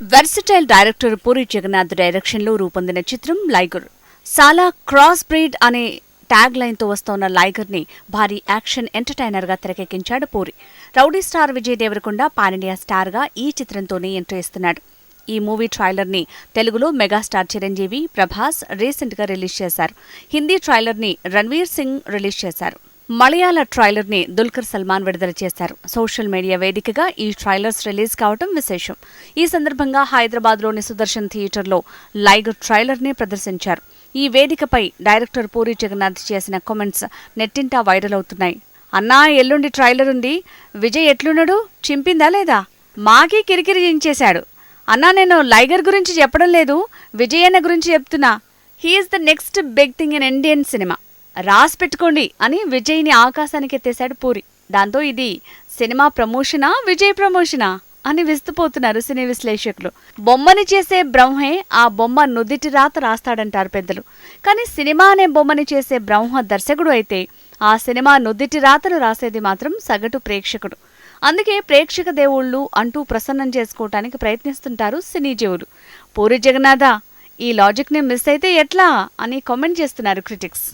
Versatile director puri Jagannadh డైరెక్షన్లో రూపొందిన చిత్రం లైగర్ సాలా క్రాస్ బ్రీడ్ అనే ట్యాగ్ లైన్తో వస్తోన్న లైగర్ని భారీ యాక్షన్ ఎంటర్టైనర్గా తెరకెక్కించాడు Puri rowdy star Vijay Deverakonda pan India స్టార్గా ఈ చిత్రంతోనే ఎంట్రీ ఇస్తున్నాడు. ఈ మూవీ ట్రైలర్ని తెలుగులో మెగాస్టార్ చిరంజీవి ప్రభాస్ రీసెంట్గా రిలీజ్ చేశారు. హిందీ ట్రైలర్ని రణ్వీర్ సింగ్ రిలీజ్ చేశారు. మలయాళ ట్రైలర్ని దుల్కర్ సల్మాన్ విడుదల చేశారు. సోషల్ మీడియా వేదికగా ఈ ట్రైలర్స్ రిలీజ్ కావడం విశేషం. ఈ సందర్భంగా హైదరాబాద్లోని సుదర్శన్ థియేటర్లో లైగర్ ట్రైలర్ని ప్రదర్శించారు. ఈ వేదికపై డైరెక్టర్ పూరి జగన్నాథ్ చేసిన కామెంట్స్ నెట్టింటా వైరల్ అవుతున్నాయి. అన్నా ఎల్లుండి ట్రైలర్ ఉంది. విజయ్ ఎట్లున్నాడు? చింపిందా లేదా? మాకి కిరికిరి జించేశాడు అన్నా నేను లైగర్ గురించి చెప్పడం లేదు. విజయన్న గురించి చెప్తున్నా. He is the next big thing in Indian cinema. రాసి పెట్టుకోండి అని విజయ్ని ఆకాశానికి ఎత్తేశాడు పూరి. దాంతో ఇది సినిమా ప్రమోషనా విజయ్ ప్రమోషనా అని విస్తుపోతున్నారు సినీ విశ్లేషకులు. బొమ్మని చేసే బ్రహ్మే ఆ బొమ్మ నుదిటి రాత రాస్తాడంటారు పెద్దలు. కానీ సినిమా అనే బొమ్మని చేసే బ్రహ్మ దర్శకుడు అయితే ఆ సినిమా నుదిటి రాతలు రాసేది మాత్రం సగటు ప్రేక్షకుడు. అందుకే ప్రేక్షక దేవుళ్ళు అంటూ ప్రసన్నం చేసుకోవటానికి ప్రయత్నిస్తుంటారు సినీ జీవులు. పూరి జగన్నాథ ఈ లాజిక్ని మిస్ అయితే ఎట్లా అని కామెంట్ చేస్తున్నారు క్రిటిక్స్.